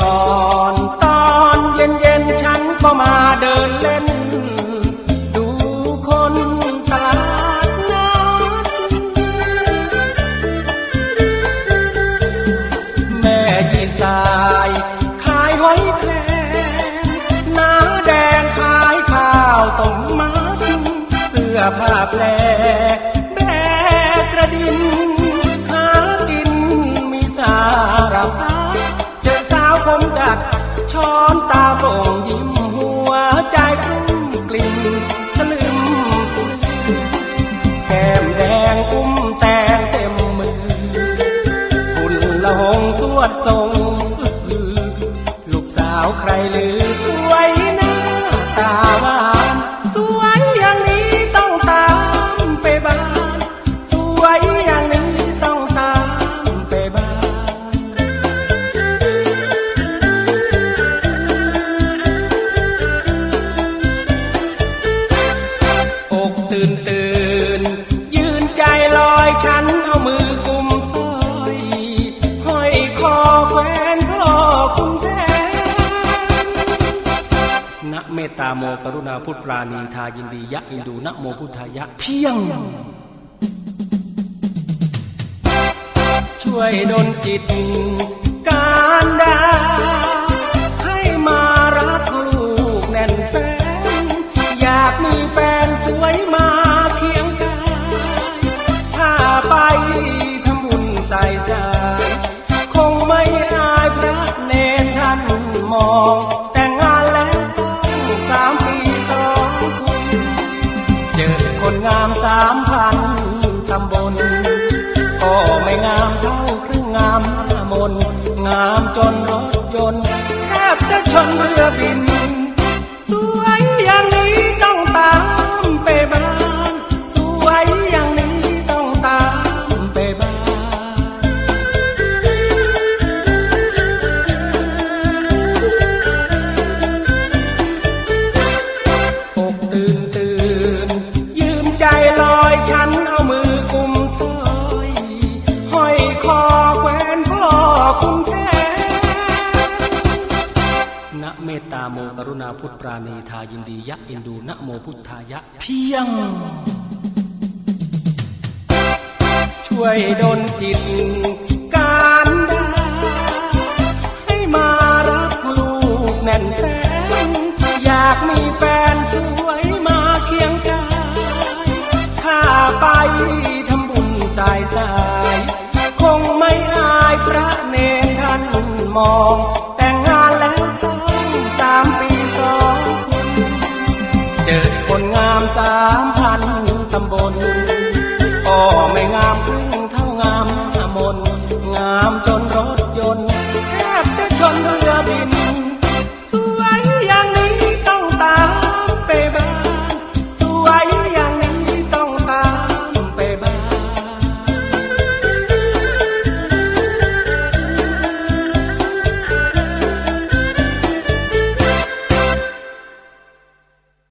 อ่อนตอนเย็นเย็นฉันก็มาเดินเล่น ดูคนตลาดนัดแม่ยีสายขายหอยแครงน้าแดงขายข้าวต้มมัดเสื้อผ้าแพรแบกกระดิ่ง ทรงลูกสาวใครหรือสวยหน้าตาหวานสวยอย่างนี้ต้องตามไปบ้าน สวยอย่างนี้ต้องตามไปบ้าน อกตื่นตื่น เมตตาโมกรุณาพุทธปราณีทายินดียะอินดูนะโมพุทธายะ เพียง ช่วยดลจิตการได ก็ไม่งามเท่าครึ่งงามหน้ามน งามจนรถยนต์แทบจะชนเรือบิน นะเมตตาโมกรุณาพุทธปราณีทายินดียะอินดูนะโมพุทธายะ เพียง ช่วยดลจิตการดาให้มารักลูกแน่นแฟนอยากมีแฟนสวยมาเคียงกายถ้าไปทำบุญสายสาย คงไม่อายพระเนรท่านมอง พันตำบลพ่อไม่งามครึ่งเท่างามหามนงามจนรถยนต์แทบจะชน